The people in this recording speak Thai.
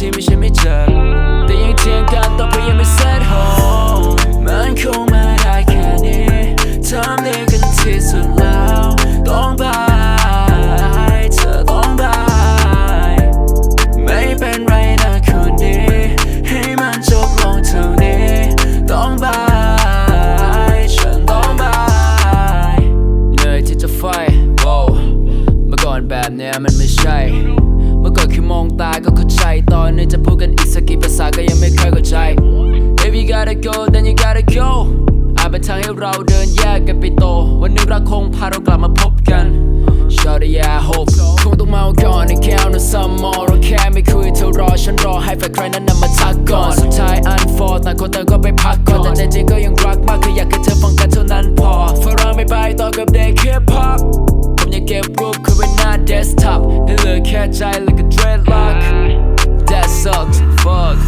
ที่ไม่ใช่ไม่เจอแต่ยังเถียงกันต่อไปยังไม่ set home มันคงมาได้แค่นี้ทำนี้กันที่สุดแล้วต้องบายเธอต้องบายไม่เป็นไรนะคนดีให้มันจบลงเท่านี้ ต้องบายฉันต้องบายเหนื่อยที่จะไฟโว้เมื่อก่อนแบบเนี้ยมันไม่ใช่ มื่อก่อนแค่มองตาก็เข้าใจ ตอนนี้จะพูดกันอีกสักกี่ภาษาก็ยังไม่เคยเข้าใจ If you gotta go then you gotta go อาจเป็นทางให้เราเดินแยกกันไปโต วันนึงรักคงพาเรากลับมาพบกัน Shawty yeah I hope คงต้องเมาก่อนในแก้วนะ some more เราแค่ไม่คุยเธอรอฉันรอให้แฟนใครนั้นนำมาทักก่อน สุดท้าย unfold ต่างคนต่างก็ไปพักก่อน แต่ใจจริงก็ยังรักมากคืออยากให้เธอฟังกันเท่านั้นพอ desktop ให้เหลือแค่ใจ like a dreadlock That sucks fuck